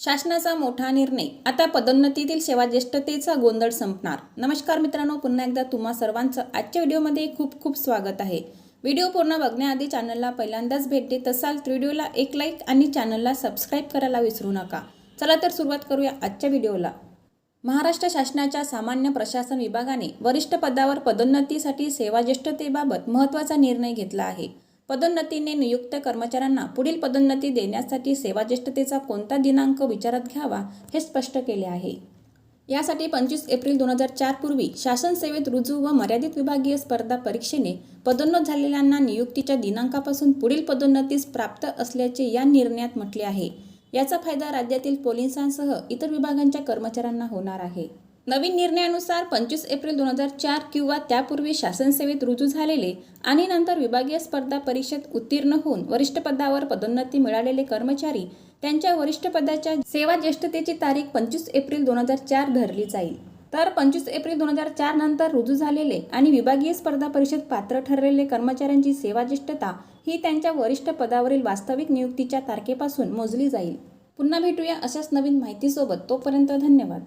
शासनाचा मोठा निर्णय. आता पदोन्नतीतील सेवाज्येष्ठतेचा गोंधळ संपणार. नमस्कार मित्रांनो पुन्हा एकदा तुम्हा सर्वांचं आजच्या व्हिडिओमध्ये खूप खूप स्वागत आहे. व्हिडिओ पूर्ण बघण्याआधी चॅनलला पहिल्यांदाच भेट देत असाल तर व्हिडिओला एक लाईक आणि चॅनलला सबस्क्राईब करायला विसरू नका. चला तर सुरुवात करूया आजच्या व्हिडिओला. महाराष्ट्र शासनाच्या सामान्य प्रशासन विभागाने वरिष्ठ पदावर पदोन्नतीसाठी सेवाज्येष्ठतेबाबत महत्त्वाचा निर्णय घेतला आहे. पदोन्नतीने नियुक्त कर्मचाऱ्यांना पुढील पदोन्नती देण्यासाठी सेवाज्येष्ठतेचा कोणता दिनांक विचारात घ्यावा हे स्पष्ट केले आहे. यासाठी पंचवीस एप्रिल दोन हजार चार पूर्वी शासन सेवेत रुजू व मर्यादित विभागीय स्पर्धा परीक्षेने पदोन्नत झालेल्यांना नियुक्तीच्या दिनांकापासून पुढील पदोन्नतीस प्राप्त असल्याचे या निर्णयात म्हटले आहे. याचा फायदा राज्यातील पोलिसांसह इतर विभागांच्या कर्मचाऱ्यांना होणार आहे. नवीन निर्णयानुसार पंचवीस एप्रिल दोन हजार चार किंवा त्यापूर्वी शासनसेवेत रुजू झालेले आणि नंतर विभागीय स्पर्धा परीक्षेत उत्तीर्ण होऊन वरिष्ठ पदावर पदोन्नती मिळालेले कर्मचारी त्यांच्या वरिष्ठ पदाच्या सेवा ज्येष्ठतेची तारीख पंचवीस एप्रिल दोन हजार चार धरली जाईल. तर पंचवीस एप्रिल दोन हजार चार नंतर रुजू झालेले आणि विभागीय स्पर्धा परिषद पात्र ठरलेले कर्मचाऱ्यांची सेवा ज्येष्ठता ही त्यांच्या वरिष्ठ पदावरील वास्तविक नियुक्तीच्या तारखेपासून मोजली जाईल. पुन्हा भेटूया अशाच नवीन माहितीसोबत. तोपर्यंत धन्यवाद.